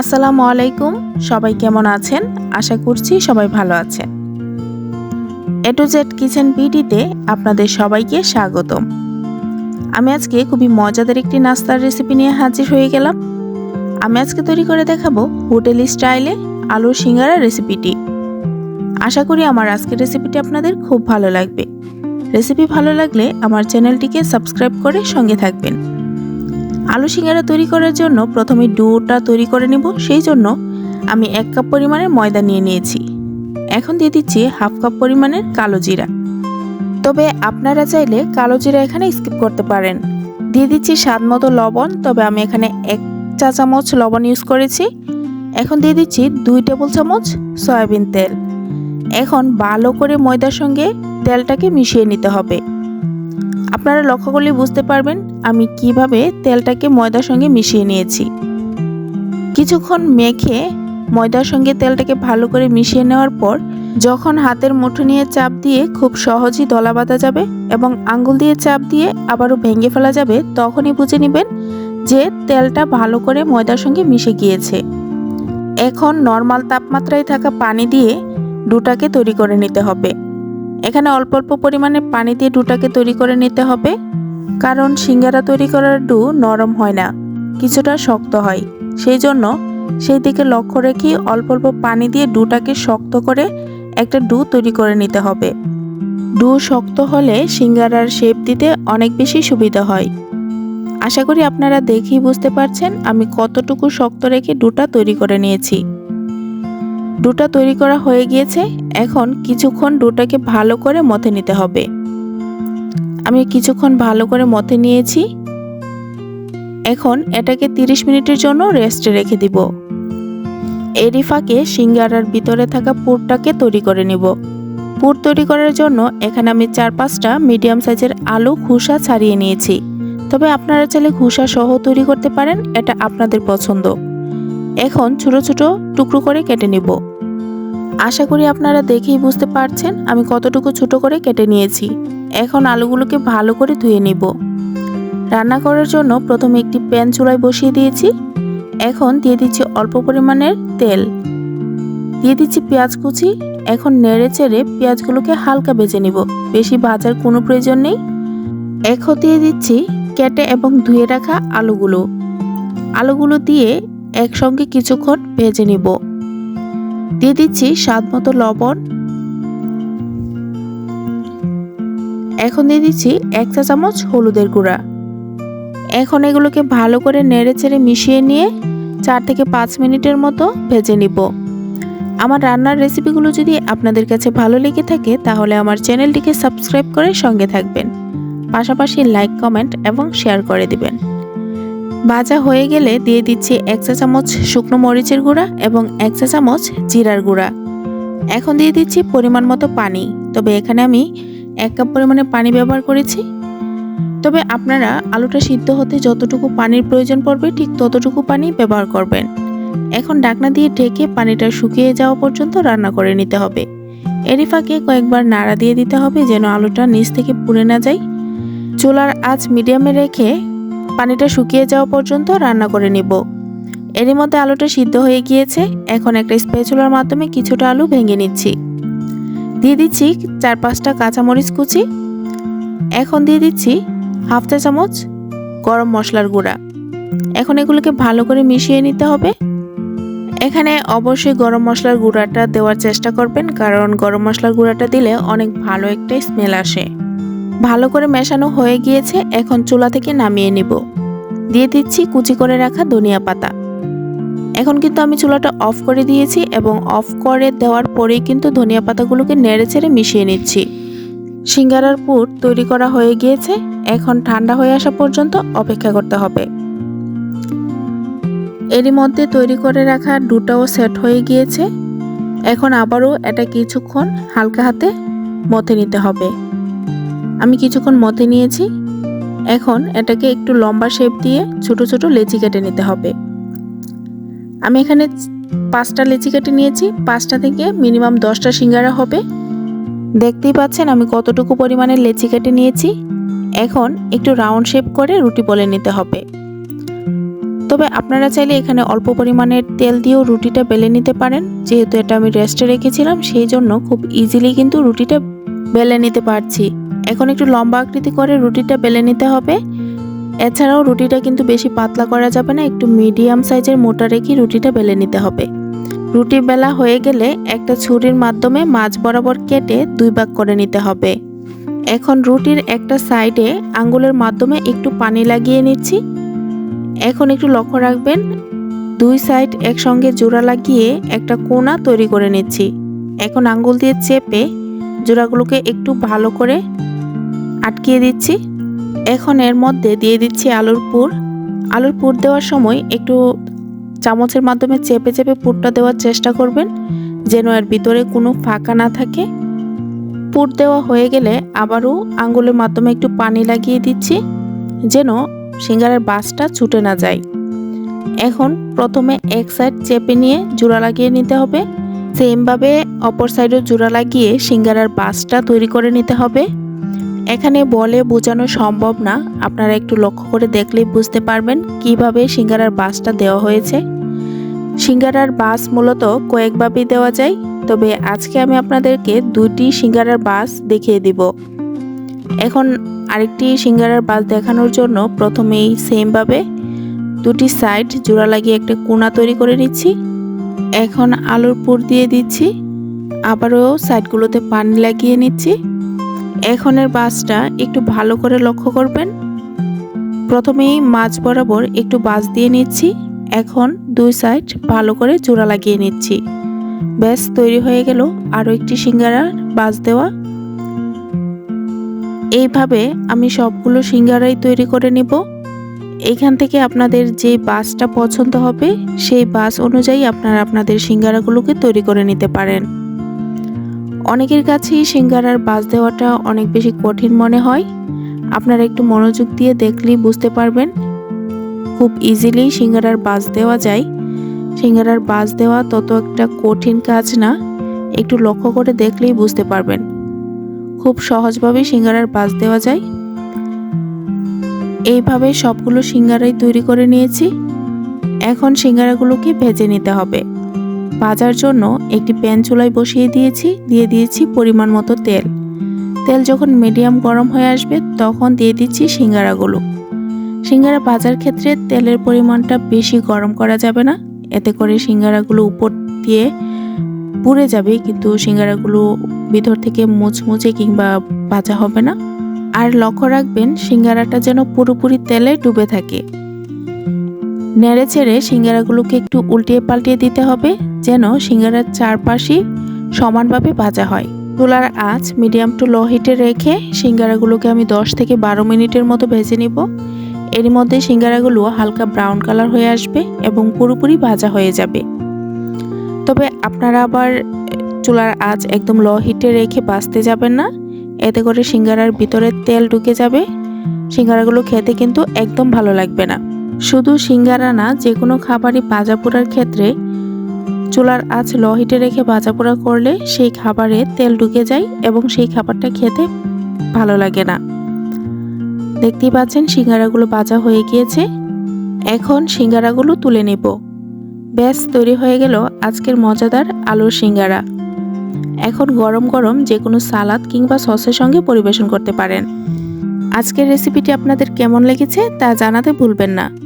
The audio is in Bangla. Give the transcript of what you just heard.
আসসালামু আলাইকুম। সবাই কেমন আছেন? আশা করছি সবাই ভালো আছেন। এ টু জেড কিচেন বিডিতে আপনাদের সবাইকে স্বাগতম। আমি আজকে খুবই মজাদার একটি নাস্তার রেসিপি নিয়ে হাজির হয়ে গেলাম। আমি আজকে তৈরি করে দেখাবো হোটেল স্টাইলে আলুর সিঙ্গারা রেসিপিটি। আশা করি আমার আজকের রেসিপিটি আপনাদের খুব ভালো লাগবে। রেসিপি ভালো লাগলে আমার চ্যানেলটিকে সাবস্ক্রাইব করে সঙ্গে থাকবেন। আলু সিঙ্গারা তৈরি করার জন্য প্রথমে ডোটা তৈরি করে নেব। সেই জন্য আমি এক কাপ পরিমাণের ময়দা নিয়ে নিয়েছি। এখন দিয়ে দিচ্ছি হাফ কাপ পরিমাণের কালো জিরা। তবে আপনারা চাইলে কালো জিরা এখানে স্কিপ করতে পারেন। দিয়ে দিচ্ছি স্বাদ মতো লবণ। তবে আমি এখানে এক চা চামচ লবণ ইউজ করেছি। এখন দিয়ে দিচ্ছি দুই টেবিল চামচ সয়াবিন তেল। এখন ভালো করে ময়দার সঙ্গে তেলটাকে মিশিয়ে নিতে হবে। আপনারা লক্ষ্য করলে বুঝতে পারবেন আমি কীভাবে তেলটাকে ময়দার সঙ্গে মিশিয়ে নিয়েছি। কিছুক্ষণ মেখে ময়দার সঙ্গে তেলটাকে ভালো করে মিশিয়ে নেওয়ার পর যখন হাতের মুঠো নিয়ে চাপ দিয়ে খুব সহজেই দলা বাঁধা যাবে এবং আঙ্গুল দিয়ে চাপ দিয়ে আবারও ভেঙে ফেলা যাবে, তখনই বুঝে নেবেন যে তেলটা ভালো করে ময়দার সঙ্গে মিশে গিয়েছে। এখন নর্মাল তাপমাত্রায় থাকা পানি দিয়ে ডুটাকে তৈরি করে নিতে হবে। এখানে অল্প অল্প পরিমাণে পানি দিয়ে ডুটাকে তৈরি করে নিতে হবে। কারণ সিঙ্গারা তৈরি করার ডু নরম হয় না, কিছুটা শক্ত হয়। সেই জন্য সেই দিকে লক্ষ্য রেখে অল্প অল্প পানি দিয়ে ডুটাকে শক্ত করে একটা ডু তৈরি করে নিতে হবে। ডু শক্ত হলে সিঙ্গারার শেপ দিতে অনেক বেশি সুবিধা হয়। আশা করি আপনারা দেখেই বুঝতে পারছেন আমি কতটুকু শক্ত রেখে ডুটা তৈরি করে নিয়েছি। ডোটা তৈরি করা হয়ে গিয়েছে, এখন কিছুক্ষণ ডোটাকে ভালো করে মথে নিতে হবে। আমি কিছুক্ষণ ভালো করে মথে নিয়েছি। এখন এটাকে 30 মিনিটের জন্য রেস্টে রেখে দিব। এরই ফাঁকে সিঙ্গারার ভিতরে থাকা পুরটাকে তৈরি করে নিব। পুর তৈরি করার জন্য এখানে আমি চার পাঁচটা মিডিয়াম সাইজের আলু খোসা ছাড়িয়ে নিয়েছি। তবে আপনারা চাইলে খোসা সহ তৈরি করতে পারেন, এটা আপনাদের পছন্দ। এখন ছোট ছোট টুকরো করে কেটে নিব। আশা করি আপনারা দেখেই বুঝতে পারছেন আমি কতটুকু ছোট করে কেটে নিয়েছি। এখন আলুগুলোকে ভালো করে ধুয়ে নিব। রান্না করার জন্য প্রথমে একটি প্যান চুলায় বসিয়ে দিয়েছি। এখন দিয়ে দিচ্ছি অল্প পরিমাণের তেল। দিয়ে দিচ্ছি পেঁয়াজ কুচি। এখন নেড়ে চেড়ে পেঁয়াজগুলোকে হালকা ভেজে নিব। বেশি ভাজার কোনো প্রয়োজন নেই। এখন দিয়ে দিচ্ছি কেটে এবং ধুয়ে রাখা আলুগুলো। আলুগুলো দিয়ে একসঙ্গে কিছুক্ষণ ভেজে নিব। দিয়ে দিচ্ছি স্বাদ মতো লবণ। এখন দিয়ে দিচ্ছি এক চা চামচ হলুদের গুঁড়া। এখন এগুলোকে ভালো করে নেড়ে চেড়ে মিশিয়ে নিয়ে চার থেকে পাঁচ মিনিটের মতো ভেজে নিব। আমার রান্নার রেসিপিগুলো যদি আপনাদের কাছে ভালো লেগে থাকে, তাহলে আমার চ্যানেলটিকে সাবস্ক্রাইব করে সঙ্গে থাকবেন। পাশাপাশি লাইক, কমেন্ট এবং শেয়ার করে দিবেন। ভাজা হয়ে গেলে দিয়ে দিচ্ছি এক চা চামচ শুকনো মরিচের গুঁড়া এবং এক চা চামচ জিরার গুঁড়া। এখন দিয়ে দিচ্ছি পরিমাণ মতো পানি। তবে এখানে আমি এক কাপ পরিমাণে পানি ব্যবহার করেছি। তবে আপনারা আলুটা সিদ্ধ হতে যতটুকু পানির প্রয়োজন পড়বে ঠিক ততটুকু পানি ব্যবহার করবেন। এখন ডাকনা দিয়ে ঢেকে পানিটা শুকিয়ে যাওয়া পর্যন্ত রান্না করে নিতে হবে। এরই ফাঁকে কয়েকবার নাড়া দিয়ে দিতে হবে যেন আলুটা নিচ থেকে পুড়ে না যায়। চুলার আঁচ মিডিয়ামে রেখে পানিটা শুকিয়ে যাওয়া পর্যন্ত রান্না করে নিব। এরই মধ্যে আলুটা সিদ্ধ হয়ে গিয়েছে। এখন একটা স্পেচুলার মাধ্যমে কিছুটা আলু ভেঙে নিচ্ছি। দিয়ে দিচ্ছি চার পাঁচটা কাঁচামরিচ কুচি। এখন দিয়ে দিচ্ছি হাফ চা চামচ গরম মশলার গুঁড়া। এখন এগুলোকে ভালো করে মিশিয়ে নিতে হবে। এখানে অবশ্যই গরম মশলার গুঁড়াটা দেওয়ার চেষ্টা করবেন, কারণ গরম মশলার গুঁড়াটা দিলে অনেক ভালো একটা স্মেল আসে। ভালো করে মেশানো হয়ে গিয়েছে, এখন চুলা থেকে নামিয়ে নিব। দিয়ে দিচ্ছি কুচি করে রাখা ধনিয়া পাতা। এখন কিন্তু আমি চুলাটা অফ করে দিয়েছি এবং অফ করে দেওয়ার পরেই কিন্তু ধনিয়া পাতাগুলোকে নেড়ে ছেড়ে মিশিয়ে নিচ্ছি। সিঙ্গারার পুর তৈরি করা হয়ে গিয়েছে, এখন ঠান্ডা হয়ে আসা পর্যন্ত অপেক্ষা করতে হবে। এরই মধ্যে তৈরি করে রাখা ডুটাও সেট হয়ে গিয়েছে, এখন আবারও এটা কিছুক্ষণ হালকা হাতে মথে নিতে হবে। আমি কিছুক্ষণ মতে নিয়েছি। এখন এটাকে একটু লম্বা শেপ দিয়ে ছোট ছোট লেচি কেটে নিতে হবে। আমি এখানে পাঁচটা লেচি কেটে নিয়েছি। পাঁচটা থেকে মিনিমাম দশটা সিঙ্গারা হবে। দেখতেই পাচ্ছেন আমি কতটুকু পরিমাণে লেচি কেটে নিয়েছি। এখন একটু রাউন্ড শেপ করে রুটি বলে নিতে হবে। তবে আপনারা চাইলে এখানে অল্প পরিমাণের তেল দিয়েও রুটিটা বেলে নিতে পারেন। যেহেতু এটা আমি রেস্টে রেখেছিলাম, সেই জন্য খুব ইজিলি কিন্তু রুটিটা বেলে নিতে পারছি। এখন একটু লম্বা আকৃতি করে রুটিটা বেলে নিতে হবে। এছাড়াও রুটিটা কিন্তু বেশি পাতলা করা যাবে না, একটু মিডিয়াম সাইজের মোটা রেখে রুটিটা বেলে নিতে হবে। রুটি বেলা হয়ে গেলে একটা ছুরির মাধ্যমে মাছ বরাবর কেটে দুই ভাগ করে নিতে হবে। এখন রুটির একটা সাইডে আঙ্গুলের মাধ্যমে একটু পানি লাগিয়ে নিচ্ছি। এখন একটু লক্ষ্য রাখবেন, দুই সাইড একসঙ্গে জোড়া লাগিয়ে একটা কোনা তৈরি করে নিচ্ছি। এখন আঙ্গুল দিয়ে চেপে জোড়াগুলোকে একটু ভালো করে আটকিয়ে দিচ্ছি। এখন এর মধ্যে দিয়ে দিচ্ছি আলুর পুর। আলুর পুর দেওয়ার সময় একটু চামচের মাধ্যমে চেপে চেপে পুরটা দেওয়ার চেষ্টা করবেন, যেন এর ভিতরে কোনো ফাঁকা না থাকে। পুর দেওয়া হয়ে গেলে আবারও আঙ্গুলের মাধ্যমে একটু পানি লাগিয়ে দিচ্ছি, যেন সিঙ্গারের বাসটা ছুটে না যায়। এখন প্রথমে এক সাইড চেপে নিয়ে জোড়া লাগিয়ে নিতে হবে। সেমভাবে অপর সাইডেও জোড়া লাগিয়ে সিঙ্গারার বাসটা তৈরি করে নিতে হবে। এখানে বলে বোঝানো সম্ভব না। আপনারা একটু লক্ষ্য করে দেখলেই বুঝতে পারবেন কীভাবে সিঙ্গারার বাসটা দেওয়া হয়েছে। সিঙ্গারার বাস মূলত কয়েকভাবেই দেওয়া যায়, তবে আজকে আমি আপনাদেরকে দুটি সিঙ্গারার বাস দেখিয়ে দিব। এখন আরেকটি সিঙ্গারার বাস দেখানোর জন্য প্রথমেই সেমভাবে দুটি সাইড জোড়া লাগিয়ে একটা কোনা তৈরি করে নিচ্ছি। এখন আলুর পুর দিয়ে দিচ্ছি, আবারও সাইডগুলোতে পানি লাগিয়ে নিচ্ছি। এখনের বাসটা একটু ভালো করে লক্ষ্য করবেন। প্রথমেই মাছ বরাবর একটু বাস দিয়ে নিচ্ছি। এখন দুই সাইড ভালো করে জোড়া লাগিয়ে নিচ্ছি। ব্যাস, তৈরি হয়ে গেল আরও একটি সিঙ্গারার বাস দেওয়া। এইভাবে আমি সবগুলো সিঙ্গারাই তৈরি করে নিব। এইখান থেকে আপনাদের যে বাসটা পছন্দ হবে, সেই বাস অনুযায়ী আপনারা আপনাদের সিঙ্গারাগুলোকে তৈরি করে নিতে পারেন। অনেকের কাছেই সিঙ্গারার বাস দেওয়াটা অনেক বেশি কঠিন মনে হয়। আপনারা একটু মনোযোগ দিয়ে দেখলেই বুঝতে পারবেন খুব ইজিলি সিঙ্গারার বাস দেওয়া যায়। সিঙ্গারার বাস দেওয়া তত একটা কঠিন কাজ না, একটু লক্ষ্য করে দেখলেই বুঝতে পারবেন। খুব সহজভাবেই সিঙ্গারার বাস দেওয়া যায়। এইভাবে সবগুলো সিঙ্গারাই তৈরি করে নিয়েছি। এখন সিঙ্গারাগুলোকে ভেজে নিতে হবে। ভাজার জন্য একটি প্যান চুলায় বসিয়ে দিয়েছি, দিয়ে দিয়েছি পরিমাণ মতো তেল। তেল যখন মিডিয়াম গরম হয়ে আসবে, তখন দিয়ে দিচ্ছি সিঙ্গারাগুলো। সিঙ্গারা ভাজার ক্ষেত্রে তেলের পরিমাণটা বেশি গরম করা যাবে না। এতে করে সিঙ্গারাগুলো উপর দিয়ে পুড়ে যাবে, কিন্তু সিঙ্গারাগুলো ভিতর থেকে মুচমুচে কিংবা ভাজা হবে না। আর লক্ষ্য রাখবেন, সিঙ্গারাটা যেন পুরোপুরি তেলে ডুবে থাকে। নেড়ে ছেড়ে সিঙ্গারাগুলোকে একটু উল্টিয়ে পাল্টিয়ে দিতে হবে, যেন সিঙ্গারার চারপাশই সমানভাবে ভাজা হয়। চুলার আঁচ মিডিয়াম টু লো হিটে রেখে সিঙ্গারাগুলোকে আমি 10 থেকে বারো মিনিটের মতো ভেজে নিব। এর মধ্যে সিঙ্গারাগুলো হালকা ব্রাউন কালার হয়ে আসবে এবং পুরোপুরি ভাজা হয়ে যাবে। তবে আপনারা আবার চুলার আঁচ একদম লো হিটে রেখে বাঁচতে যাবেন না। এতে করে সিঙ্গারার ভিতরে তেল ঢুকে যাবে। সিঙ্গারাগুলো খেতে কিন্তু একদম ভালো লাগবে না। শুধু সিঙ্গারা না যে কোনো খাবারই ভাজা পোড়ার ক্ষেত্রে চুলার আঁচ লো হিটে রেখে ভাজা পোড়া করলে সেই খাবারে তেল ঢুকে যায় এবং সেই খাবারটা খেতে ভালো লাগে না। দেখতেই পাচ্ছেন সিঙ্গারাগুলো ভাজা হয়ে গিয়েছে। এখন সিঙ্গারাগুলো তুলে নেব। ব্যাস, তৈরি হয়ে গেল আজকের মজাদার আলুর সিঙ্গারা। এখন গরম গরম যে কোনো সালাদ কিংবা সসের সঙ্গে পরিবেশন করতে পারেন। আজকের রেসিপিটি আপনাদের কেমন লেগেছে তা জানাতে ভুলবেন না।